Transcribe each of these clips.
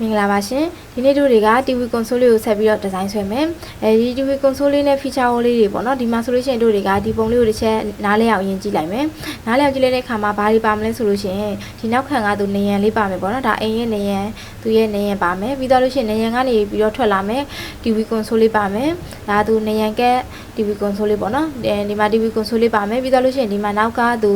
မင်္ဂလာပါရှင်ဒီနေ့တို့တွေက TV console လေးကိုဆက်ပြီးတော့ဒီဇိုင်းဆွဲမယ်အဲဒီ TV console လေးနဲ့ feature လေးတွေပေါ့နော်ဒီမှာဆိုလို့ရှိရင်တို့တွေကဒီပုံလေးကိုတစ်ချက်နားလဲအောင်ရင်ကြည့်လိုက်မယ်နားလဲအောင်ကြည့်လိုက်တဲ့အခါမှာဘာတွေပါမလဲဆိုလို့ရှိရင်ဒီနောက်ခံကသူနေရန်လေးပါမယ်ပေါ့နော်ဒါအိမ်ရဲ့နေရန်သူရဲ့နေရန်ပါမယ်ပြီးတော့လို့ရှိရင်နေရန်ကနေပြီးတော့ထွက်လာမယ် TV console လေးပါမယ်ဒါသူနေရန်က TV console လေးပေါ့နော်ဒီမှာ TV console လေးပါမယ်ပြီးတော့လို့ရှိရင်ဒီမှာနောက်ကသူ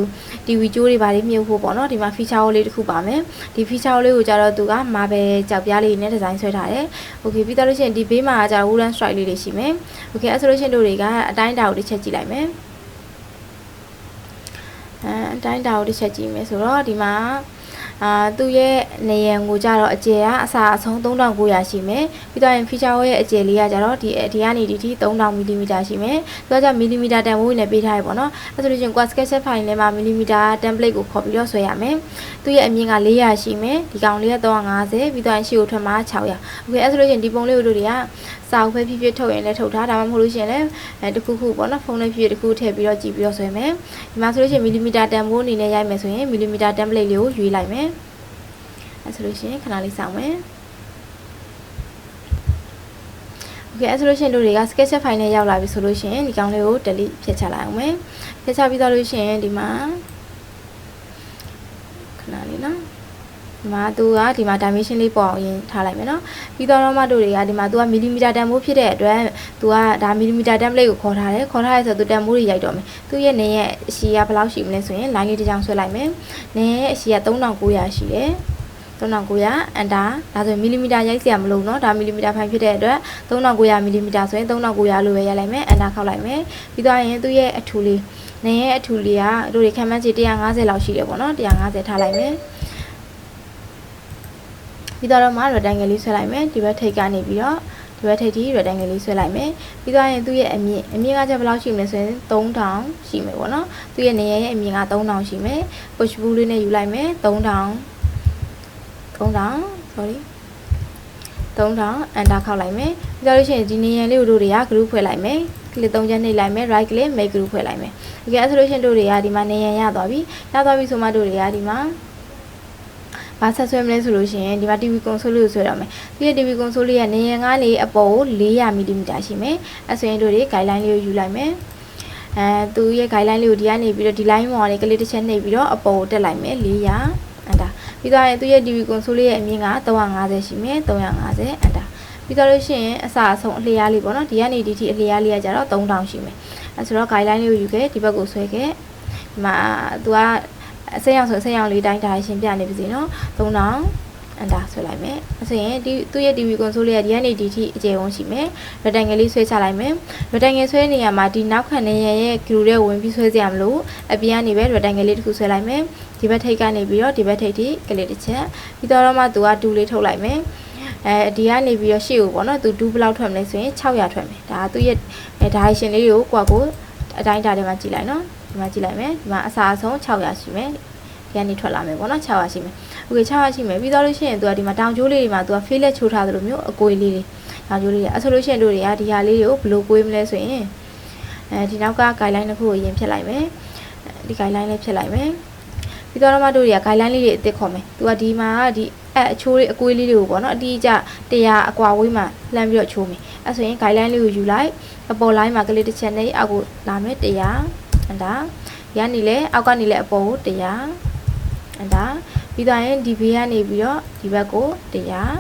TV ကြိုးတွေဘာတွေမြုပ်ဖို့ပေါ့နော်ဒီမှာ feature လေးတစ်ခုပါမယ်ဒီ feature လေးကိုကြတော့သူက marble ကြောက်ပြားလေးနဲ့ဒီဇိုင်းဆွဲထားတယ်။ Okay ပြီးတော့လို့ရှိရင်ဒီဘေးမှာကျတော့ wooden strike လေးတွေရှိမယ်။ Okay အဲ့ဆိုလို့ရှိရင်တို့တွေကအတိုင်းတာကိုတစ်ချက်ကြည့်လိုက်မယ်။အဲအတိုင်းတာကိုတစ်ချက်ကြည့်မယ်ဆိုတော့ဒီမှာ အာသူ့ရဲ့နေရံကိုကြတော့အကျယ်ကအစအဆုံး3900ရှိမယ်ပြီးတော့ရင် feature wall ရဲ့အကျယ်လေးကကြတော့ဒီဒီကနေဒီထိ3000မီလီမီတာရှိမယ်သူကကြမီလီမီတာတန်ဖိုးနဲ့ပေးထားရပေါ့နော်အဲဆိုလို့ချင်း quad sketch file ထဲမှာမီလီမီတာ template ကိုခေါ်ပြီးတော့ဆွဲရမယ်သူ့ရဲ့အမြင့်က400ရှိမယ်ဒီကောင်လေးက350ပြီးတော့ရင်ရှေ့ကိုထွက်မှာ600 okay အဲဆိုလို့ချင်းဒီပုံလေးတို့တွေက စာအုပ်ပဲဖြစ်ဖြစ်ထုတ်ရင်လည်းထုတ်ထားဒါမှမဟုတ်လို့ရှိရင်လည်းအဲတခုခုပေါ့နော်ဖုန်းလေးဖြစ်ဖြစ်တခုထည့်ပြီးတော့ကြည့်ပြီးတော့ဆွဲမယ်ဒီမှာဆိုလို့ရှိရင် mm တန်ဖိုးအနေနဲ့ရိုက်မယ်ဆိုရင် mm template လေးကိုရွေးလိုက်မယ်အဲဆိုလို့ရှိရင်ခဏလေးစောင့်မယ်โอเคအဲဆိုလို့ရှိရင်တို့တွေက sketch file နဲ့ရောက်လာပြီဆိုလို့ရှိရင်ဒီကောင်လေးကို delete ဖြတ်ချလိုက်အောင်မယ်ဖြတ်ချပြီးတော့လို့ရှိရင်ဒီမှာ ဒီမှာသူကဒီမှာ dimension လေးပေါ်အောင်ရင်ထားလိုက်မယ်နော်ပြီးတော့တော့မှတို့တွေကဒီမှာသူက millimeter တန်ဖိုးဖြစ်တဲ့အတွက်သူကဒါ millimeter template ကိုခေါ်ထားတယ်ခေါ်ထားရဲဆိုတော့သူတန်ဖိုးတွေရိုက်တော့မယ်သူရဲ့နေရဲ့အရှိကဘယ်လောက်ရှိမလဲဆိုရင် line လေးတစ်ချောင်းဆွဲလိုက်မယ်နေရဲ့အရှိက3900ရှိတယ်3900အန်တာဒါဆိုရင်မီလီမီတာရိုက်စရာမလိုတော့ဒါမီလီမီတာဖိုင်ဖြစ်တဲ့အတွက်3900မီလီမီတာဆိုရင်3900လို့ပဲရိုက်လိုက်မယ်အန်တာခောက်လိုက်မယ်ပြီးတော့ရင်သူ့ရဲ့အထူလေးနေရဲ့အထူလေးကတို့တွေခံမှန်းချေ150လောက်ရှိတယ်ပေါ့နော်150ထားလိုက်မယ် ပြီးတော့မှ rectangle လေးဆွဲလိုက်မယ်ဒီဘက်ထိပ်ကနေပြီးတော့ဒီဘက်ထိပ်ထိ rectangle လေးဆွဲလိုက်မယ်ပြီးတော့ရင်သူ့ရဲ့အမြင့်အမြင့်ကကျဘယ်လောက်ရှိမလဲဆိုရင်3000ရှိမယ်ပေါ့နော်သူ့ရဲ့နေရာရဲ့အမြင့်က3000ရှိမယ် push pull လေးနဲ့ယူလိုက်မယ်3000 3000 sorry 3000 enter ခောက်လိုက်မယ်ပြီးတော့လို့ရှိရင်ဒီနေရာလေးကိုတို့တွေက group ဖွဲ့လိုက်မယ် click 3ချက်နှိပ်လိုက်မယ် right click make group ဖွဲ့လိုက်မယ်ဒီကဲဆိုလို့ရှိရင်တို့တွေကဒီမှာနေရာရသွားပြီရသွားပြီဆိုမှတို့တွေကဒီမှာ ဘာဆက်ဆွဲမလဲဆိုလို့ရှိရင်ဒီမှာ TV console လေးကိုဆွဲရမယ်ဒီ TV console လေးကနေရန်ကနေအပေါ်ကို400 mm ရှိမယ်အဲ့ဆိုရင်တို့တွေ guideline လေးကိုယူလိုက်မယ်အဲသူရဲ့ guideline လေးကိုဒီကနေပြီးတော့ဒီ line ပေါ်ကနေကလေးတစ်ချက်နှိပ်ပြီးတော့အပေါ်ကိုတက်လိုက်မယ်400အဲ့ဒါပြီးတော့သူ့ရဲ့ TV console လေးရဲ့အမြင့်က350ရှိမယ်350အန်တာပြီးတော့လို့ရှိရင်အစအဆုံးအလျားလေးပေါ့နော်ဒီကနေဒီထိအလျားလေးကကြတော့3000ရှိမယ်အဲဆိုတော့ guideline လေးကိုယူခဲ့ဒီဘက်ကိုဆွဲခဲ့ဒီမှာသူက အစိမ်းရောင်ဆိုအစိမ်းရောင်လေးတိုင်းဒါရှင်းပြနေပြီစီနော်3000အန်တာဆွဲလိုက်မယ်အဲဆိုရင်ဒီသူ့ရဲ့ TV console လေးကဒီကနေဒီထိအကျယ်ဝန်းရှိမယ် rectangle လေးဆွဲချလိုက်မယ် rectangle ဆွဲနေရမှာဒီနောက်ခံနေရရဲ့ glue တဲ့ဝင်ပြီးဆွဲစရာမလိုအပြင်ကနေပဲ rectangle လေးတစ်ခုဆွဲလိုက်မယ်ဒီဘက်ထိပ်ကနေပြီးတော့ဒီဘက်ထိပ်ထိကလေးတစ်ချက်ပြီးတော့မှသူကဒူလေးထုတ်လိုက်မယ်အဲဒီကနေပြီးတော့ရှေ့ကိုပေါ့နော်သူဒူးဘလောက်ထွက်မလဲဆိုရင်600ထွက်မယ်ဒါကသူ့ရဲ့ဒါရိုက်ရှင်လေးကိုကိုကကိုအတိုင်းတာထဲမှာကြည့်လိုက်နော် ဒီမှာကြည့်လိုက်မယ်ဒီမှာအစာအဆုံး600ရှိမယ်ဒီကနေထွက်လာမယ်ပေါ့နော်600ရှိမယ်โอเค600ရှိမယ်ပြီးတော့လို့ရှိရင်သူကဒီမှာတောင်ကျိုးလေးတွေမှာသူကဖေးလက်ချိုးထားသလိုမျိုးအကွေးလေးတွေတောင်ကျိုးလေးတွေအဲဆိုလို့ရှိရင်တို့တွေကဒီဟာလေးတွေကိုဘယ်လိုကွေးမလဲဆိုရင်အဲဒီနောက်က guideline တစ်ခုကိုရင်ဖြတ်လိုက်မယ်ဒီ guideline လေးဖြတ်လိုက်မယ်ပြီးတော့မှတို့တွေက guideline လေးတွေအစ်စ်ခေါ်မယ်သူကဒီမှာဒီအဲအချိုးလေးအကွေးလေးတွေကိုပေါ့နော်အတိအကျတရားအကွာဝေးမှာလှမ်းပြီးတော့ချိုးမယ်အဲဆိုရင် guideline လေးကိုယူလိုက်အပေါ် line မှာကလေးတစ်ချက်နဲ့အောက်ကိုလာမယ်တရား အန်တာရန်နေလဲအောက်ကနေလဲအပေါ်ကိုတရားအန်တာပြီးတော့ရင်ဒီဘေးကနေပြီးတော့ဒီဘက်ကိုတရား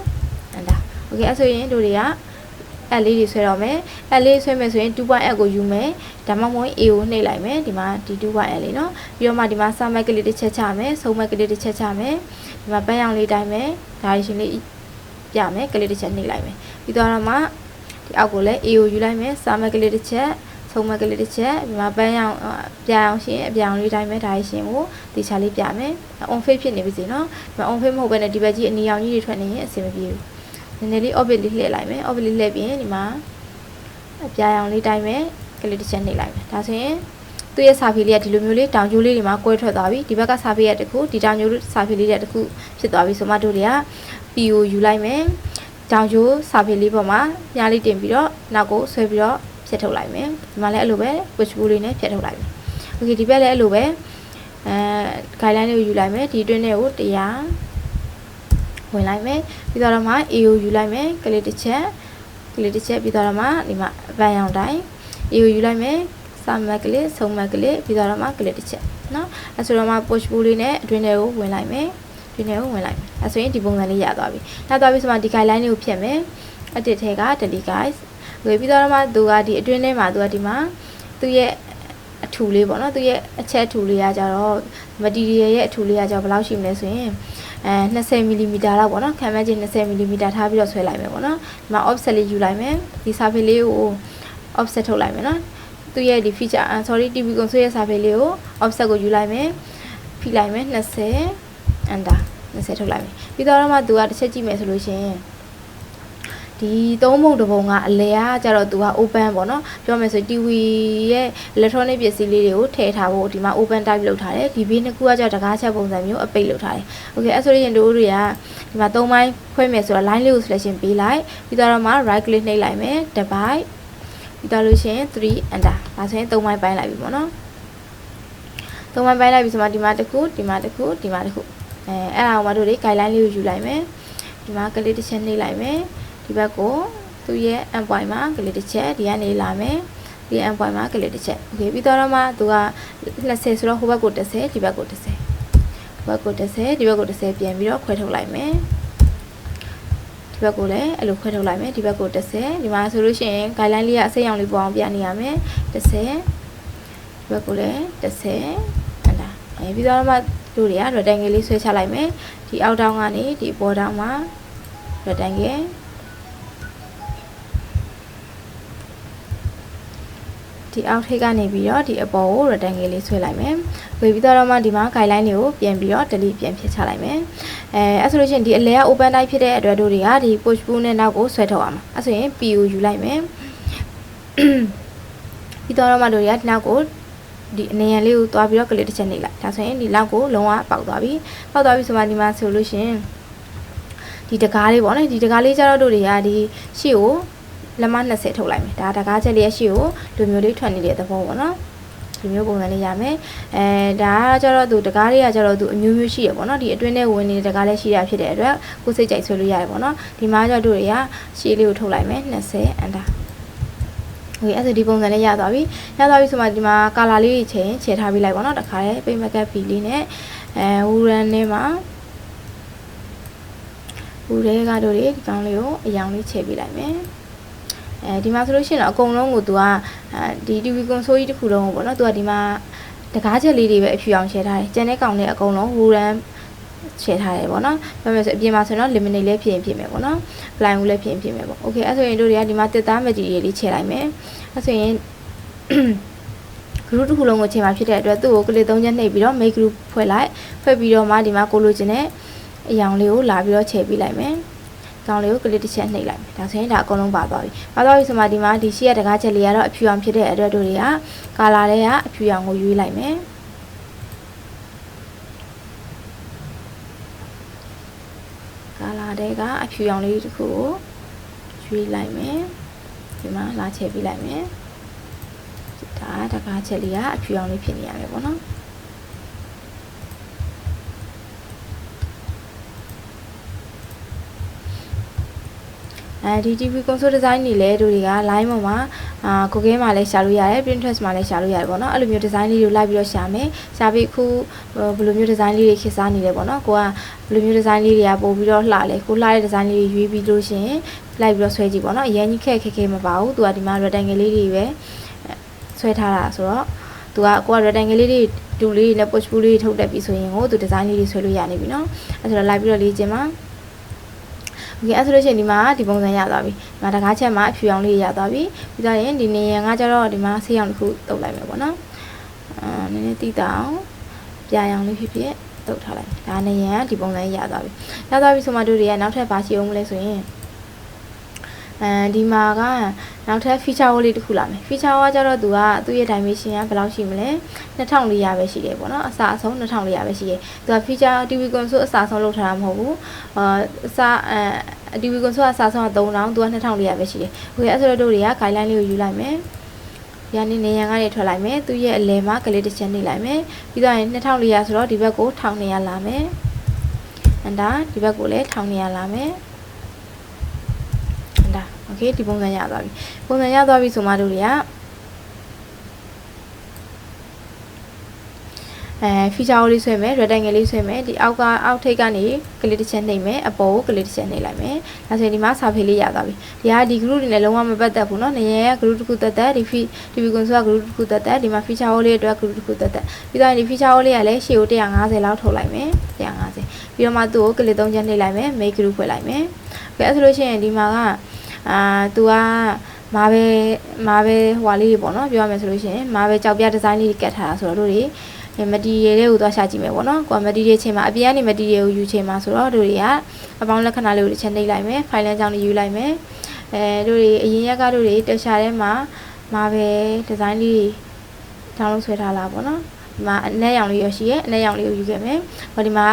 အန်တာโอเคအဲဆိုရင်တို့တွေကအဲ့လေးတွေဆွဲတော့မယ်အဲ့လေးဆွဲမယ်ဆိုရင် 2.8 ကိုယူမယ်ဒါမှမဟုတ် A ကိုနှိပ်လိုက်မယ်ဒီမှာဒီ 2.8 လေးเนาะပြီးတော့မှဒီမှာ sum ကလေးတစ်ချက်ချမယ်ဆုံးမကလေးတစ်ချက်ချမယ်ဒီမှာပန်းရောင်လေးတိုင်းမယ်ဒါရရှင်လေးပြမယ်ကလေးတစ်ချက်နှိပ်လိုက်မယ်ပြီးတော့မှဒီအောက်ကိုလည်း A ကိုယူလိုက်မယ် sum ကလေးတစ်ချက် ဆုံးမကလေးတစ်ချက်ဒီမှာပန်းရောင်ပြအောင်ရှင်အပြောင်လေးတိုင်းပဲဒါရှင်ကိုတေချာလေးပြမယ် on fade ဖြစ်နေပြီစီနော်ဒီမှာ on fade မဟုတ်ဘဲနဲ့ဒီဘက်ကြီးအနီရောင်ကြီးတွေထွက်နေရင်အဆင်မပြေဘူးနည်းနည်းလေး orbit လေးလှည့်လိုက်မယ် orbit လေးလှည့်ပြီးရင်ဒီမှာအပြာရောင်လေးတိုင်းပဲကလေးတစ်ချက်နှိပ်လိုက်မယ်ဒါဆိုရင်သူ့ရဲ့စာဖေးလေးကဒီလိုမျိုးလေးတောင်ကျိုးလေးတွေမှာကွဲထွက်သွားပြီဒီဘက်ကစာဖေးရတခုဒီတောင်ကျိုးစာဖေးလေးရတခုဖြစ်သွားပြီဆိုမှတို့လေးက PO ယူလိုက်မယ်တောင်ကျိုးစာဖေးလေးပေါ်မှာညားလေးတင်ပြီးတော့နောက်ကိုဆွဲပြီးတော့ ဖြတ်ထုတ်လိုက်မယ်ဒီမှာလည်းအဲ့လိုပဲ push pull လေးနဲ့ဖြတ်ထုတ်လိုက်မယ် okay ဒီဘက်လည်းအဲ့လိုပဲအဲ guideline လေးကိုယူလိုက်မယ်ဒီအတွင်းထဲကိုတရားဝင်လိုက်မယ်ပြီးတော့မှ AO ယူလိုက်မယ်ကလစ်တစ်ချက်ကလစ်တစ်ချက်ပြီးတော့မှဒီမှာဗန်ရောင်တိုင်း AO ယူလိုက်မယ်စာမက်ကလစ်ဆုံးမက်ကလစ်ပြီးတော့မှကလစ်တစ်ချက်နော်အဲဆိုတော့မှ push pull လေးနဲ့အတွင်းထဲကိုဝင်လိုက်မယ်အတွင်းထဲကိုဝင်လိုက်မယ်အဲဆိုရင်ဒီပုံစံလေးရသွားပြီရသွားပြီဆိုမှဒီ guideline လေးကိုဖြတ်မယ်အတစ်ထဲက delete guys ဝေပြီးတော့မှသူကဒီအတွင်းထဲမှာသူကဒီမှာသူ့ရဲ့အထူလေးပေါ့နော်သူရဲ့အချက်အထူလေးကကြတော့ material ရဲ့အထူလေးကကြတော့ဘယ်လောက်ရှိမလဲဆိုရင်အဲ20 mm လောက်ပေါ့နော်ခံမှန်းချင်း20 mm ထားပြီးတော့ဆွဲလိုက်မယ်ပေါ့နော်ဒီမှာ offset လေးယူလိုက်မယ်ဒီ surface လေးကို offset ထုတ်လိုက်မယ်နော်သူရဲ့ဒီ feature sorry TV console ရဲ့ surface လေးကို offset ကိုယူလိုက်မယ်ဖိလိုက်မယ်20 under 20ထုတ်လိုက်မယ်ပြီးတော့မှသူကတစ်ချက်ကြည့်မယ်ဆိုလို့ရှိရင် ဒီသုံးပုံတစ်ပုံကအလဲကကြတော့သူက open ပေါ့နော်ပြောမယ်ဆို TV ရဲ့ electronic ပစ္စည်းလေးတွေကိုထည့်ထားဖို့ဒီမှာ open type လုပ်ထားတယ်ဒီဘေးနှစ်ခုကကြတော့တကားချက်ပုံစံမျိုးအပိတ်လုပ်ထားတယ် okay အဲ့ဆိုရင်တို့တွေကဒီမှာသုံးပိုင်းခွဲမယ်ဆိုတော့ line လေးကို selection ပေးလိုက်ပြီးတော့မှ right click နှိပ်လိုက်မယ် divide ပြီးတော့လို့ရှိရင်3 enter ဒါဆိုရင်သုံးပိုင်းပိုင်းလိုက်ပြီပေါ့နော်သုံးပိုင်းပိုင်းလိုက်ပြီဆိုမှဒီမှာတစ်ခုဒီမှာတစ်ခုဒီမှာတစ်ခုအဲအဲ့ဒါကိုမတို့တွေ guideline လေးကိုယူလိုက်မယ်ဒီမှာ click တစ်ချက်နှိပ်လိုက်မယ် ဒီဘက်ကိုသူ့ရဲ့ end point မှာ click တစ်ချက်ဒီကနေလာမယ်ဒီ end point မှာ click တစ်ချက် okay ပြီးတော့မှသူက20ဆိုတော့ဟိုဘက်ကို30ဒီဘက်ကို30ဒီဘက်ကို30ဒီဘက်ကို30ပြန်ပြီးတော့ခွဲထုတ်လိုက်မယ်ဒီဘက်ကိုလည်းအဲ့လိုခွဲထုတ်လိုက်မယ်ဒီဘက်ကို30ဒီမှာဆိုလို့ရှိရင် guideline လေးကအစိမ်းရောင်လေးပေါ်အောင်ပြနေရမယ်30ဒီဘက်ကိုလည်း30ဟန်တာအဲပြီးတော့မှတို့တွေက rectangle လေးဆွဲချလိုက်မယ်ဒီအောက်တောင်းကနေဒီအပေါ်တောင်းမှာ rectangle ဒီအောက်ထိပ်ကနေပြီးတော့ဒီအပေါ်ကို rectangle လေးဆွဲလိုက်မယ်။ဝေပြီးတော့မှဒီမှာ guideline တွေကိုပြန်ပြီးတော့ delete ပြန်ဖြတ်ချလိုက်မယ်။အဲအဲ့ဆိုလို့ရှိရင်ဒီအလဲက open type ဖြစ်တဲ့အတွက်တို့တွေကဒီ push pull နဲ့နောက်ကိုဆွဲထုတ်အောင်။အဲ့ဆိုရင် PU ယူလိုက်မယ်။ပြီးတော့မှတို့တွေကဒီနောက်ကိုဒီအနေရန်လေးကိုသွားပြီးတော့ click တစ်ချက်နှိပ်လိုက်။ဒါဆိုရင်ဒီလောက်ကိုလုံးဝပေါက်သွားပြီ။ပေါက်သွားပြီဆိုမှဒီမှာဆိုလို့ရှိရင်ဒီတကားလေးပေါ့နော်ဒီတကားလေးကျတော့တို့တွေကဒီရှေ့ကို လက်မ20ထုတ်လိုက်မယ်ဒါတကားချက်လေးရဲ့ရှေ့ကိုလူမျိုးလေးထွက်နေတဲ့သဘောပေါ့နော်ဒီမျိုးပုံစံလေးရမယ်အဲဒါကကျတော့သူတကားလေးကကျတော့သူအမျိုးမျိုးရှိရပေါ့နော်ဒီအတွင်းထဲဝင်နေတဲ့တကားလေးရှိရဖြစ်တဲ့အတွက်ကိုစိတ်ကြိုက်ဆွဲလို့ရတယ်ပေါ့နော်ဒီမှာကျတော့တို့တွေကရှေ့လေးကိုထုတ်လိုက်မယ်20အန်တာโอเคအဲ့ဒါဒီပုံစံလေးရသွားပြီရသွားပြီဆိုမှဒီမှာကာလာလေးချိန်ချဲထားပြီးလိုက်ပေါ့နော်တခါလေးပိတ်မကတ်ဖီလေးနဲ့အဲဝူရန်နဲ့မှာဝူရဲကတို့တွေဒီကောင်းလေးကိုအယောင်လေးချဲပေးလိုက်မယ် အဲဒီမှာဆိုလို့ရှိရင်တော့အကုန်လုံးကိုသူကဒီ TV console ကြီးတစ်ခုလုံးကိုပေါ့နော်သူကဒီမှာတကားချက်လေးတွေပဲအဖြူအောင်ရှယ်ထားတယ်ကျန်တဲ့ကောင်တွေအကုန်လုံး RAM ရှယ်ထားတယ်ပေါ့နော်ပြောမယ်ဆိုအပြင်မှာဆိုတော့ laminate လည်းဖြစ်ရင်ဖြစ်မယ်ပေါ့နော် plywood လည်းဖြစ်ရင်ဖြစ်မယ်ပေါ့ okay အဲ့ဆိုရင်တို့တွေကဒီမှာတစ်သား material လေးခြေလိုက်မယ်အဲ့ဆိုရင် group တစ်ခုလုံးကိုချိန်မှာဖြစ်တဲ့အတွက်သူ့ကိုကလစ်၃ချက်နှိပ်ပြီးတော့ make group ဖွဲ့လိုက်ဖွဲ့ပြီးတော့မှဒီမှာကိုလိုချင်တဲ့အယောင်လေးကိုလာပြီးတော့ခြေပေးလိုက်မယ် ကောင်းလေးကိုကလစ်တစ်ချက်နှိပ်လိုက်မယ်ဒါဆိုရင်ဒါအကုန်လုံးပါသွားပြီပါသွားပြီဆိုမှဒီမှာဒီရှိရတကားချက်လေးကတော့အဖြူအောင်ဖြစ်တဲ့အတွက်တို့တွေကကာလာတွေကအဖြူအောင်ကိုရွေးလိုက်မယ်ကာလာတွေကအဖြူအောင်လေးတစ်ခုကိုရွေးလိုက်မယ်ဒီမှာလာချဲပေးလိုက်မယ်ဒါတကားချက်လေးကအဖြူအောင်လေးဖြစ်နေရမယ်ပေါ့နော် အဲဒီ TV console design တွေလည်းတို့တွေက line ပေါ်မှာအာ Google မှာလည်းရှာလို့ရတယ် Pinterest မှာလည်းရှာလို့ရတယ်ပေါ့နော်အဲ့လိုမျိုး design လေးတွေလိုက်ပြီးတော့ရှာမယ်ရှာပြီးခုဘယ်လိုမျိုး design လေးတွေခေတ်စားနေလဲပေါ့နော်ကိုကဘယ်လိုမျိုး design လေးတွေကပို့ပြီးတော့လှလဲကိုလှတဲ့ design လေးတွေရွေးပြီးလို့ရှင်လိုက်ပြီးတော့ဆွဲကြည့်ပေါ့နော်အရင်ကြီးခက်ခက်ခဲမပါဘူးသူကဒီမှာ rectangle လေးတွေပဲဆွဲထားတာဆိုတော့သူကကိုက rectangle လေးတွေဒူလေးတွေနဲ့ push pull လေးတွေထုတ်တက်ပြီးဆိုရင်ကိုသူ design လေးတွေဆွဲလို့ရနေပြီနော်အဲ့ဆိုတော့လိုက်ပြီးတော့လေ့ကျင့်ပါ โอเคအဲ့ဆိုလို့ရှိရင်ဒီမှာဒီပုံစံရသွားပြီဒီမှာတကားချက်မှာအဖြူရောင်လေးရသွားပြီပြီးတော့ရင်ဒီနေရန်ကကျတော့ဒီမှာဆေးရောင်တစ်ခုတုပ်လိုက်မယ်ပေါ့နော်အာနည်းနည်းတိတာအောင်ပြာရောင်လေးဖြစ်ဖြစ်တုပ်ထားလိုက်ဒါနေရန်ဒီပုံစံရသွားပြီရသွားပြီဆိုမှတို့တွေကနောက်ထပ်ဘာရှိအောင်မလဲဆိုရင် အဲဒီမှာကနောက်ထပ် feature ဝလေးတစ်ခုလာမယ် feature ကကြတော့သူကသူ့ရဲ့ dimension ကဘယ်လောက်ရှိမလဲ2400ပဲရှိတယ်ပေါ့နော်အစားအဆုံး2400ပဲရှိတယ်သူက feature TV console အစားဆုံးလုပ်ထားတာမဟုတ်ဘူးအာအစားအဲ TV console အစားဆုံးက3000သူက2400ပဲရှိတယ်ဟိုရအဲ့ဆိုတော့တို့တွေက guideline လေးကိုယူလိုက်မယ်ရန်နေနေရန်ကနေထွက်လိုက်မယ်သူရဲ့အလဲမှာကလေးတစ်ချက်နေလိုက်မယ်ပြီးတော့ရင်2400ဆိုတော့ဒီဘက်ကို1200လာမယ် enter ဒီဘက်ကိုလည်းထောင်နေရလာမယ် enter okay ဒီပုံစံရသွားပြီပုံစံရသွားပြီဆိုမှတို့တွေကအဲ feature ကိုလေးဆွဲမယ် rectangle လေးဆွဲမယ်ဒီအောက်ကအောက်ထိပ်ကနေကလစ်တစ်ချက်နှိပ်မယ်အပေါ်ကိုကလစ်တစ်ချက်နှိပ်လိုက်မယ်ဒါဆိုရင်ဒီမှာစာဖေးလေးရသွားပြီဒီဟာဒီ group တွေနဲ့လုံးဝမပတ်သက်ဘူးเนาะနေရရဲ့ group တစ်ခုတက်တက်ဒီ feed DB console က group တစ်ခုတက်တက်ဒီမှာ feature ကိုလေးအတွက် group တစ်ခုတက်တက်ပြီးတော့ဒီ feature ကိုလေးကလည်းရှေ့ကို150လောက်ထုတ်လိုက်မယ်150ပြီးတော့မှသူ့ကိုကလစ်၃ချက်နှိပ်လိုက်မယ် make group ဖွဲ့လိုက်မယ်โอเคအဲ့ဆိုလို့ရှိရင်ဒီမှာက အာသူကမာပဲမာပဲဟွာလေးတွေပေါ့နော်ပြောရမယ်ဆိုလို့ရှိရင်မာပဲကြောက်ပြဒီဇိုင်းလေးတွေကတ်ထားတာဆိုတော့တို့တွေမတီရီတွေကိုသွားရှာကြည့်မယ်ပေါ့နော်။ကိုကမတီရီချိန်မှာအပြင်ကနေမတီရီကိုယူချိန်မှာဆိုတော့တို့တွေကအပေါင်းလက္ခဏာလေးကိုတစ်ချက်နှိပ်လိုက်မယ်။ဖိုင်လန်ကြောင်းလေးယူလိုက်မယ်။အဲတို့တွေအရင်ရက်ကတို့တွေတက်ရှာထဲမှာမာပဲဒီဇိုင်းလေးတောင်းလို့ဆွဲထားလာပေါ့နော်။ ဒီမှာအနက်ရောင်လေးရရှိရဲ့အနက်ရောင်လေးကိုယူခဲ့မယ်။ဟောဒီမှာ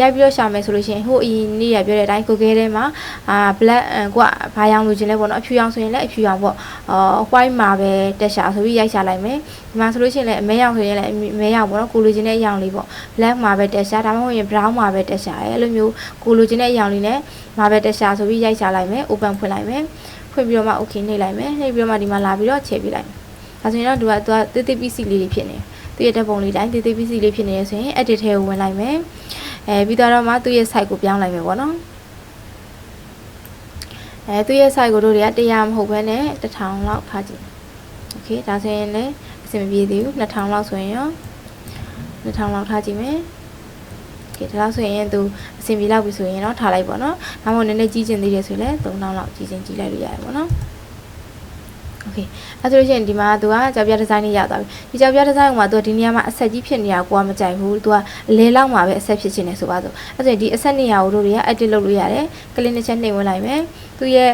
ရိုက်ပြီးတော့ရှာမယ်ဆိုလို့ရှိရင်ဟိုအရင်နေ့ရပြောတဲ့အတိုင်းကိုကဲထဲမှာအာ black ကိုကဘာရောင်လိုချင်လဲပေါ့နော်အဖြူရောင်ဆိုရင်လည်းအဖြူရောင်ပေါ့အော် white မှာပဲတက်ရှာဆိုပြီးရိုက်ရှာလိုက်မယ်ဒီမှာဆိုလို့ရှိရင်လည်းအမဲရောင်ဆိုရင်လည်းအမဲရောင်ပေါ့နော်ကိုလိုချင်တဲ့အရောင်လေးပေါ့ black မှာပဲတက်ရှာဒါမှမဟုတ်ရင် brown မှာပဲတက်ရှာရဲအဲ့လိုမျိုးကိုလိုချင်တဲ့အရောင်လေးနဲ့မှာပဲတက်ရှာဆိုပြီးရိုက်ရှာလိုက်မယ် open ဖွင့်လိုက်မယ်ဖွင့်ပြီးတော့မှ okay နှိပ်လိုက်မယ်နှိပ်ပြီးတော့မှဒီမှာလာပြီးတော့ချိန်ပြလိုက်မယ်ဒါဆိုရင်တော့သူကသူကတိတိပစ္စည်းလေးတွေဖြစ်နေတယ် သူ့ရဲ့ဓာတ်ပုံလေးတိုင်းသေးသေးပစ္စည်းလေးဖြစ်နေရဆိုရင် edit ထဲကိုဝင်လိုက်မယ်အဲပြီးတော့မှသူ့ရဲ့ site ကိုပြောင်းလိုက်မယ်ပေါ့နော်အဲသူ့ရဲ့ site ကိုတို့တွေကတရားမဟုတ်ဘဲနဲ့1000လောက်ထားကြည့် okay ဒါဆိုရင်လည်းအဆင်မပြေသေးဘူး2000လောက်ဆိုရင်ရော2000လောက်ထားကြည့်မယ်ကဲဒါဆိုရင်သူအဆင်ပြေလောက်ပြီဆိုရင်တော့ထားလိုက်ပါတော့။ဒါမှမဟုတ်နည်းနည်းကြီးကျင်သေးတယ်ဆိုရင်လည်း3000လောက်ကြီးကျင်ကြီးလိုက်လို့ရတယ်ပေါ့နော်။ okay အဲဆိုလို့ရှိရင်ဒီမှာသူကကြောက်ပြဒီဇိုင်းလေးရသွားပြီဒီကြောက်ပြဒီဇိုင်းကမှသူကဒီနေရာမှာအဆက်ကြီးဖြစ်နေတာကိုကမကြိုက်ဘူးသူကအလဲလောက်မှာပဲအဆက်ဖြစ်ချင်တယ်ဆိုပါဆိုအဲဆိုရင်ဒီအဆက်နေရာကိုတို့တွေက edit လုပ်လို့ရတယ်ကလစ်နှစ်ချက်နှိပ်ဝင်လိုက်မယ်သူရဲ့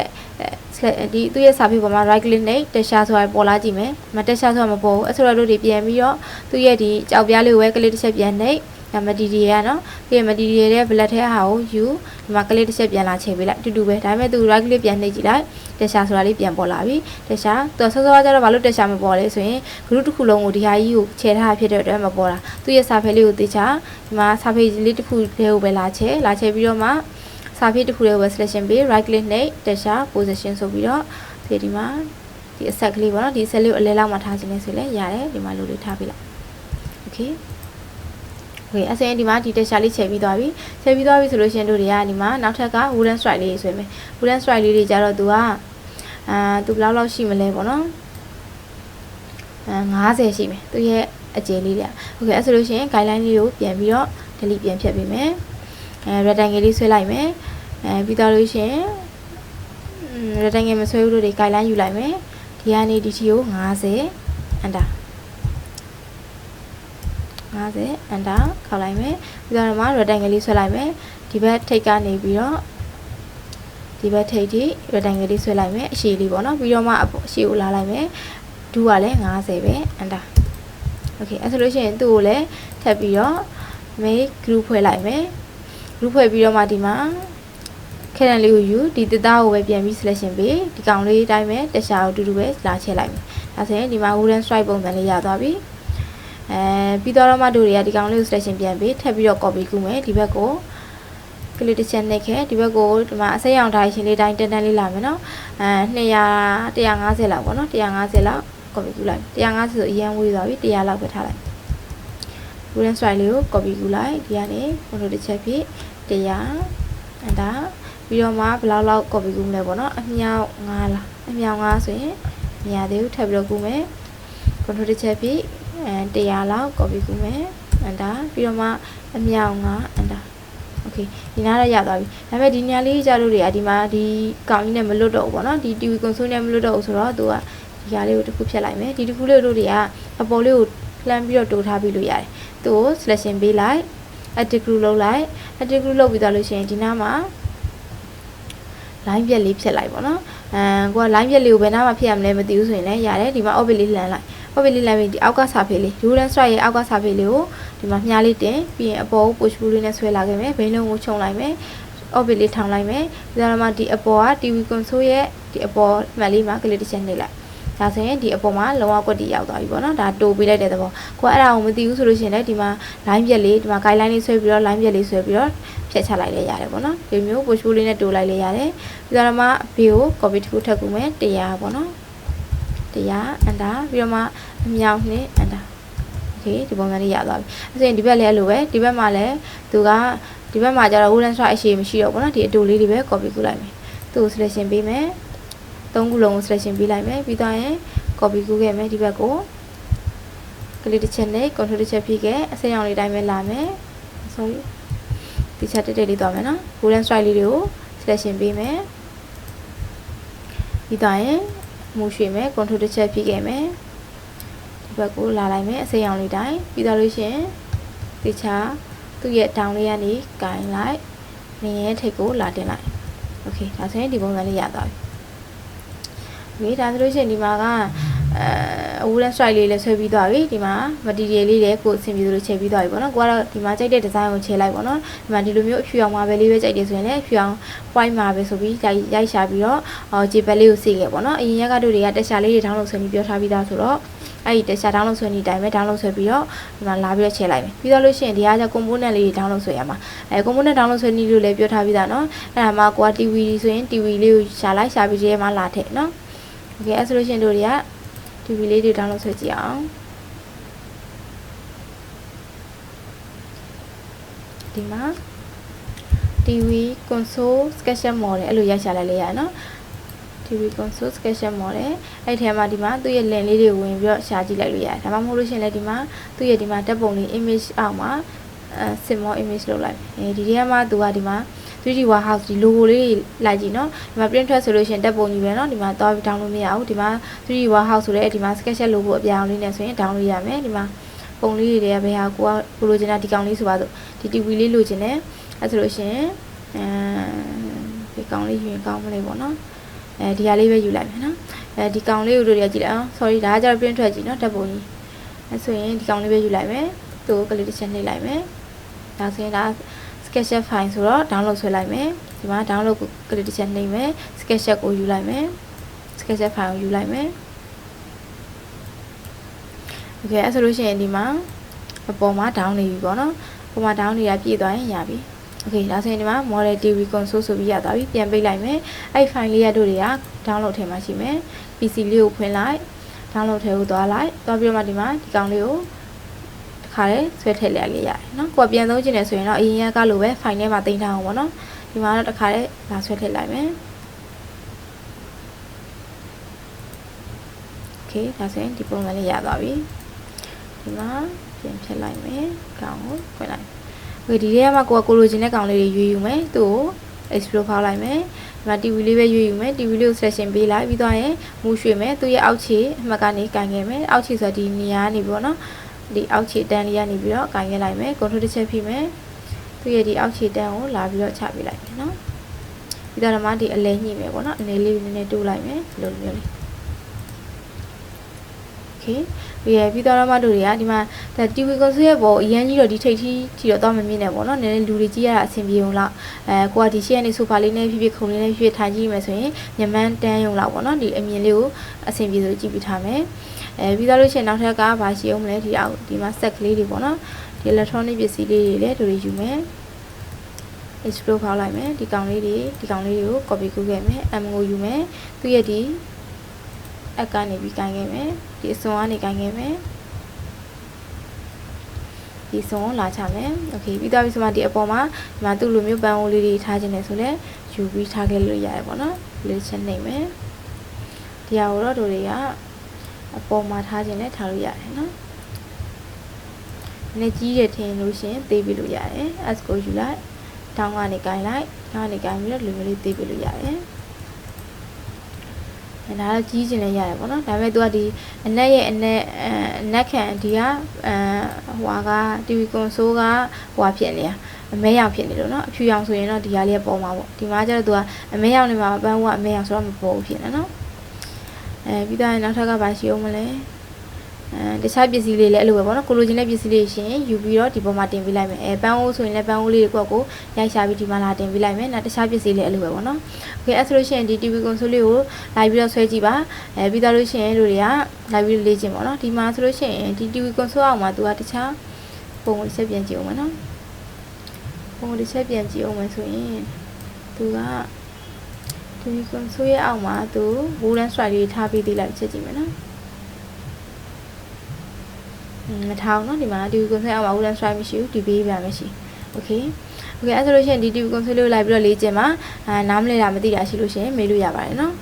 ဒီသူရဲ့စာပေပေါ်မှာ right click နဲ့တက်ရှာဆိုတာပေါ်လာကြည့်မယ်မတက်ရှာဆိုတာမပေါ်ဘူးအဲဆိုတော့တို့တွေပြန်ပြီးတော့သူရဲ့ဒီကြောက်ပြားလေးကိုပဲကလစ်တစ်ချက်ပြန်နှိပ်ဒါမတီတီရနော်ပြီးရင်မတီတီရတဲ့ black ထဲဟာကိုယူဒီမှာကလေးတစ်ချက်ပြန်လာချိန်ပေးလိုက်တူတူပဲဒါပေမဲ့သူ right click ပြန်နှိပ်ကြည့်လိုက် တက်ရှာဆိုတာလေးပြန်ပေါ်လာပြီတက်ရှာသူဆောစောကျတော့ဘာလို့တက်ရှာမပေါ်လဲဆိုရင် group တစ်ခုလုံးကိုဒီဟာကြီးကိုခြေထားဖြစ်တဲ့အတွက်မပေါ်တာသူရဲ့စာဖဲလေးကိုတေချာဒီမှာစာဖဲလေးတစ်ခုလေးကိုပဲလာချဲလာချဲပြီးတော့မှစာဖဲတစ်ခုလေးကိုပဲ selection ပေး right click နှိပ်တက်ရှာ position ဆိုပြီးတော့ဒီဒီမှာဒီအဆက်ကလေးပေါ့နော်ဒီဆက်လေးကိုအလဲလောက်မှထားခြင်းလဲဆိုလဲရတယ်ဒီမှာလိုလေးထားပေးလိုက် okay Okay အစင်းဒီမှာဒီတက်ရှာလေးချိန်ပြီးသွားပြီချိန်ပြီးသွားပြီဆိုလို့ရှင်တို့တွေကဒီမှာနောက်ထပ်က wooden strike လေးဆွဲမယ် wooden strike လေးတွေကြတော့သူကအာသူဘယ်လောက်လောက်ရှိမလဲပေါ့နော်အာ90ရှိမယ်သူရဲ့အကျယ်လေးတွေက Okay အဲ့ဆိုလို့ရှင် guideline လေးကိုပြန်ပြီးတော့ delete ပြန်ဖြတ်ပေးမယ်အဲ rectangle လေးဆွဲလိုက်မယ်အဲပြီးတော့လို့ရှင် rectangle မဆွဲဘူးလို့တွေ guideline ယူလိုက်မယ်ဒီကနေဒီ ठी ကို90 enter 50 enter ခောက်လိုက်မယ်ပြီးတော့မှ rectangle လေးဆွဲလိုက်မယ်ဒီဘက်ထိပ်ကနေပြီးတော့ဒီဘက်ထိပ်ထိ rectangle လေးဆွဲလိုက်မယ်အရှည်လေးပေါ့နော်ပြီးတော့မှအရှည်ကိုလာလိုက်မယ်ဒူးကလည်း50ပဲ enter okay အဲဆိုလို့ရှိရင်သူ့ကိုလည်းထပ်ပြီးတော့ make group ဖွဲ့လိုက်မယ် group ဖွဲ့ပြီးတော့မှဒီမှာခက်ရန်လေးကိုယူဒီတသားကိုပဲပြန်ပြီး selection ပေးဒီကောင်လေးအတိုင်းပဲတက်ရှာကိုတူတူပဲလာချဲလိုက်မယ်ဒါဆိုရင်ဒီမှာ wooden stripe ပုံစံလေးရသွားပြီ အဲပြီးတော့မှတို့တွေကဒီကောင်လေးကို selection ပြန်ပြီးထပ်ပြီးတော့ copy ကူးမယ်ဒီဘက်ကိုကလစ်တစ်ချက်နှိပ်ခဲ့ဒီဘက်ကိုဒီမှာအစိမ်းရောင်တိုင်းရှင်လေးတိုင်းတန်းတန်းလေးလာမယ်နော်အဲ200 150လောက်ပေါ့နော်150လောက် copy ကူးလိုက်150ဆိုအရင်ဝေးသွားပြီ100လောက်ပဲထားလိုက် wooden strike လေးကို copy ကူးလိုက်ဒီကနေ control တစ်ချက်ဖြည့်100 enter ပြီးတော့မှဘယ်လောက်လောက် copy ကူးမလဲပေါ့နော်အမြောက်9လားအမြောက်9ဆိုရင်မရသေးဘူးထပ်ပြီးတော့ကူးမယ် control တစ်ချက်ဖြည့် အဲ100လောက် copy ကူးမယ် enter ပြီးတော့မှအမြောက်9 enter okay ဒီနားတော့ရသွားပြီဒါပေမဲ့ဒီညာလေးကြာလို့တွေကဒီမှာဒီကောင်ကြီးနဲ့မလွတ်တော့ဘူးပေါ့နော်ဒီ TV console နဲ့မလွတ်တော့ဘူးဆိုတော့သူကဒီဟာလေးကိုတစ်ခုဖြတ်လိုက်မယ်ဒီတစ်ခုလေးတို့တွေကအပေါ်လေးကိုလှမ်းပြီးတော့တိုးထားပြီးလို့ရတယ်သူ့ကို selection ပေးလိုက် edit group လုပ်လိုက် edit group လုပ်ပြီးသွားလို့ရှိရင်ဒီနားမှာ line ပြက်လေးဖြတ်လိုက်ပေါ့နော်အဲကိုက line ပြက်လေးကိုဘယ်နားမှာဖြတ်ရမလဲမသိဘူးဆိုရင်လည်းရတယ်ဒီမှာ orbit လေးလှမ်းလိုက် orbit လေးလှမ်းပြီးဒီအောက်ကစာဖေးလေး ruler strike ရဲ့အောက်ကစာဖေးလေးကိုဒီမှာမြားလေးတင်ပြီးရင်အပေါ်ကို push pull လေးနဲ့ဆွဲလာခဲ့မယ်ဘိန်းလုံးကိုခြုံလိုက်မယ် orbit လေးထောင်လိုက်မယ်ပြီးတော့မှဒီအပေါ်က TV console ရဲ့ဒီအပေါ်မှတ်လေးမှာကလစ်တစ်ချက်နှိပ်လိုက်ဒါဆိုရင်ဒီအပေါ်မှာလုံးဝကွက်တီရောက်သွားပြီပေါ့နော်ဒါတိုးပေးလိုက်တဲ့သဘောကိုကအဲ့ဒါကိုမသိဘူးဆိုလို့ရှိရင်လည်းဒီမှာ line ပြက်လေးဒီမှာ guideline လေးဆွဲပြီးတော့ line ပြက်လေးဆွဲပြီးတော့ဖြတ်ချလိုက်လည်းရတယ်ပေါ့နော်ဒီမျိုး push pull လေးနဲ့တိုးလိုက်လည်းရတယ်ပြီးတော့မှ B ကို copy တစ်ခုထပ်ကူမယ်100ပေါ့နော် 100 enter ပြီးတော့မှအမြောက်နဲ့ enter okay ဒီပုံစံလေးရသွားပြီအဲဆိုရင်ဒီဘက်လည်းအဲ့လိုပဲဒီဘက်မှာလည်းသူကဒီဘက်မှာကျတော့ wooden strike အရှိမရှိတော့ဘူးเนาะဒီအတူလေးတွေပဲ copy ကူလိုက်မယ်သူ့ကို selection ပေးမယ်သုံးခုလုံးကို selection ပေးလိုက်မယ်ပြီးတော့ရင် copy ကူခဲ့မယ်ဒီဘက်ကို click တစ်ချက်နဲ့ control တစ်ချက်ဖြည့်ခဲ့အစိမ်းရောင်လေးတိုင်းပဲလာမယ် sorry ဒီချက်တက်တက်လေးသွားမယ်နော် wooden strike လေးတွေကို selection ပေးမယ်ပြီးတော့ရင် မူရွှေ့မယ် control တစ်ချက်ဖြည့်ခဲ့မယ်ဒီဘက်ကိုလာလိုက်မယ်အစိမ်းရောင်လေးတိုင်းပြီးတော့လို့ရှိရင်ဒီချာသူ့ရဲ့ down လေးကနေကင်လိုက်နေရဲ့ထိပ်ကိုလာတင်လိုက် okay ဒါဆိုရင်ဒီပုံစံလေးရသွားပြီဒီဒါဆိုလို့ရှိရင်ဒီမှာက အဲ wooden strike လေးလည်းဆွဲပြီးသွားပြီဒီမှာ material လေးလည်းကိုအဆင်ပြေလို့ချိန်ပြီးသွားပြီပေါ့နော်ကိုကတော့ဒီမှာကြိုက်တဲ့ design ကိုချိန်လိုက်ပေါ့နော်ဒီမှာဒီလိုမျိုးအဖြူအောင်မှာပဲလေးပဲကြိုက်တယ်ဆိုရင်လည်းအဖြူအောင် white မှာပဲဆိုပြီးရိုက်ရှာပြီးတော့အော်ဂျေပက်လေးကိုစီခဲ့ပေါ့နော်အရင်ရက်ကတော့တွေကတက်ရှာလေးတွေ download ဆွဲပြီးပြောထားပြီးသားဆိုတော့အဲ့ဒီတက်ရှာ download ဆွဲနေတိုင်းပဲ download ဆွဲပြီးတော့ဒီမှာလာပြီးတော့ချိန်လိုက်မယ်ပြီးတော့လို့ရှိရင်ဒီအားကျ component လေးတွေ download ဆွဲရမှာအဲ component download ဆွဲနည်းလို့လည်းပြောထားပြီးသားเนาะအဲ့ဒါမှကိုက TV ဆိုရင် TV လေးကိုရှာလိုက်ရှာပြီးဒီထဲမှာလာထည့်เนาะ okay အဲ့ဆိုလို့ရှိရင်တို့တွေက TV လေးတွေ download ဆွဲကြည့်အောင်ဒီမှာ TV console sketchup model အဲ့လိုရိုက်ရှာလိုက်လေရနော် TV console sketchup model အဲ့ထဲမှာဒီမှာသူ့ရဲ့ link လေးတွေဝင်ပြီးတော့ရှာကြည့်လိုက်လို့ရတယ်ဒါမှမဟုတ်လို့ရှိရင်လည်းဒီမှာသူ့ရဲ့ဒီမှာဓာတ်ပုံလေး image အောက်မှာအဲ symbol image လုပ်လိုက်အဲဒီထဲမှာသူကဒီမှာ 3D warehouse ဒီ logo လေးလိုက်ကြည့်နော်ဒီမှာ print ထွက်ဆိုလို့ရှိရင်ဓာတ်ပုံကြီးပဲနော်ဒီမှာသွားပြီး download မရဘူးဒီမှာ 3D warehouse ဆိုတဲ့ဒီမှာ sketchup logo အပြောင်းလေးနဲ့ဆိုရင် download ရမယ်ဒီမှာပုံလေးတွေကဘယ်ဟာကိုကကိုလိုချင်တာဒီကောင်လေးဆိုပါစို့ဒီ TV လေးလိုချင်တယ်အဲဆိုလို့ရှိရင်အဲဒီကောင်လေးယူရင်ကောင်းမလဲပေါ့နော်အဲဒီဟာလေးပဲယူလိုက်မယ်နော်အဲဒီကောင်လေးကိုတို့တွေကကြည့်လိုက်အောင် sorry ဒါကကျတော့ print ထွက်ကြည့်နော်ဓာတ်ပုံကြီးအဲဆိုရင်ဒီကောင်လေးပဲယူလိုက်မယ်သူ့ကိုကလေးတစ်ချက်နှိပ်လိုက်မယ်ဒါဆိုရင်ဒါ sketchup file ဆိုတော့ download ဆွဲလိုက်မယ်ဒီမှာ download ကို click တစ်ချက်နှိပ်မယ် sketchup ကိုယူလိုက်မယ် sketchup file ကိုယူလိုက်မယ် okay အဲ့ဆိုလို့ရှိရင်ဒီမှာအပေါ်မှာ down နေပြီပေါ့နော်အပေါ်မှာ down နေတာပြည့်သွားရင်ရပြီ okay ဒါဆိုရင်ဒီမှာ model tv console ဆိုပြီးရသွားပြီပြန်ပိတ်လိုက်မယ်အဲ့ file လေးရတို့တွေက download ထဲမှာရှိမယ် pc လေးကိုဖွင့်လိုက် download ထဲကိုသွားလိုက်သွားပြီးတော့မှဒီမှာဒီကောင်လေးကို ခါရဲဆွဲထည့်လိုက်ရရတယ်เนาะကိုကပြန်သုံးချင်တယ်ဆိုရင်တော့အရင်ကလိုပဲ file ထဲမှာတင်ထားအောင်ပေါ့နော်ဒီမှာတော့တစ်ခါရဲလာဆွဲထည့်လိုက်မယ်โอเคဒါဆိုရင်ဒီပုံစံလေးရသွားပြီဒီမှာပြန်ဖြတ်လိုက်မယ်ကောင်ကိုဖွင့်လိုက်โอเคဒီထဲမှာကိုကကိုလိုချင်တဲ့ကောင်လေးတွေရွေးယူမယ်သူ့ကို explore ဖောက်လိုက်မယ်ဒီမှာ TV လေးပဲရွေးယူမယ် TV လေးကို session ပေးလိုက်ပြီးတော့ရင်မူရွှေ့မယ်သူ့ရဲ့အောက်ခြေအမှတ်ကနေကန်ခဲ့မယ်အောက်ခြေဆိုတော့ဒီနေရာကနေပေါ့နော် ဒီအောက်ခြေတန်းလေးကနေပြီးတော့ကန်ခဲ့လိုက်မယ် control တစ်ချက်ဖိမယ်သူ့ရဲ့ဒီအောက်ခြေတန်းကိုလာပြီးတော့ချပေးလိုက်မယ်နော်ပြီးတော့မှဒီအလဲညှိမယ်ပေါ့နော်အနေလေးနည်းနည်းတိုးလိုက်မယ်ဒီလိုမျိုးလေး okay ပြီးရပြီးတော့မှတို့တွေကဒီမှာဒါ TV console ရဲ့ပေါ်အရန်ကြီးတော့ဒီထိတ်ထီးထီတော့တော့မမြင်နဲ့ပေါ့နော်နည်းနည်းလူတွေကြီးရတာအဆင်ပြေုံလောက်အဲကိုကဒီရှေ့ကနေဆိုဖာလေးနဲ့ဖြည်းဖြည်းခုံလေးနဲ့ဖြည်းဖြည်းထိုင်ကြည့်မယ်ဆိုရင်ညမန်းတန်းယုံလောက်ပေါ့နော်ဒီအမြင်လေးကိုအဆင်ပြေဆိုကြည့်ပြထားမယ် အဲပြီးတော့လို့ရှိရင်နောက်ထပ်ကဘာရှိအောင်မလဲဒီအောက်ဒီမှာ set ကလေးတွေပေါ့နော်ဒီ electronic ပစ္စည်းလေးတွေလည်းတို့ယူမယ် explore ဖောက်လိုက်မယ်ဒီကောင်လေးတွေဒီကောင်လေးတွေကို copy ကူးခဲ့မယ် M ကိုယူမယ်သူရဲ့ဒီအကနေပြီးကိုင်ခဲ့မယ်ဒီအစွန်ကနေကိုင်ခဲ့မယ်ဒီစွန်လာချမယ်โอเคပြီးသွားပြီဆိုမှဒီအပေါ်မှာဒီမှာသူ့လိုမျိုးပန်းအိုးလေးတွေထားခြင်းနဲ့ဆိုလဲယူပြီးထားခဲ့လို့ရတယ်ပေါ့နော်လေးချက်နေမယ်ဒီဟာကိုတော့တို့တွေက အပေါ်မှာထားခြင်းနဲ့ထားလို့ရတယ်နော်နည်းကြီးရထင်လို့ရှင်သေးပြလို့ရတယ် S ကိုယူလိုက်တောင်းကနေကင်လိုက်တောင်းကနေကင်ပြီးတော့လူမျိုးလေးသေးပြလို့ရတယ်အဲ့ဒါတော့ကြီးကျင်လည်းရတယ်ပေါ့နော်ဒါပေမဲ့ तू ကဒီအနက်ရဲ့အနက်အနက်ခံဒီကအဲဟွာက TV console ကဟွာဖြစ်နေတာအမဲရောင်ဖြစ်နေလို့နော်အဖြူရောင်ဆိုရင်တော့ဒီဟာလေးကပေါ်မှာပေါ့ဒီမှာကျတော့ तू ကအမဲရောင်နေမှာပန်းဟိုကအမဲရောင်ဆိုတော့မပေါ်ဘူးဖြစ်နေနော် အဲပြီးတော့နောက်ထပ်ကဘာရှိအောင်မလဲ အဲတခြားပစ္စည်းလေးလည်းအဲ့လိုပဲပေါ့နော်ကိုလိုချင်တဲ့ပစ္စည်းလေးရှင်ယူပြီးတော့ဒီပေါ်မှာတင်ပေးလိုက်မယ်အဲပန်းအိုးဆိုရင်လည်းပန်းအိုးလေးကိုယ့်ကိုရိုက်ရှာပြီးဒီမှာလာတင်ပေးလိုက်မယ်နောက်တခြားပစ္စည်းလေးအဲ့လိုပဲပေါ့နော်โอเคအဲ့ဆိုလို့ရှိရင်ဒီ TV console လေးကိုလိုက်ပြီးတော့ဆွဲကြည့်ပါအဲပြီးသားလို့ရှိရင်တို့တွေကလိုက်ပြီးလေ့ကျင့်ပေါ့နော်ဒီမှာဆိုလို့ရှိရင်ဒီ TV console အောက်မှာသူကတခြားပုံကိုတစ်ချက်ပြန်ကြည့်အောင်မယ်နော်ပုံကိုတစ်ချက်ပြန်ကြည့်အောင်မယ်ဆိုရင်သူက ဒီကွန်ဆိုရဲ့အောက်မှာသူ wooden strike လေးထားပေးသေးလိုက်ချက်ကြည့်မယ်နော်อืมမထားအောင်เนาะဒီမှာဒီကွန်ဆိုရဲ့အောက်မှာ wooden strike မရှိဘူးဒီဘေးပြန်မရှိโอเคโอเคအဲ့ဆိုလို့ရှိရင်ဒီ TV ကွန်ဆိုလေးကိုလိုက်ပြီးတော့လေ့ကျင့်ပါအာနားမလဲတာမသိတာရှိလို့ရှိရင်မေးလို့ရပါတယ်เนาะ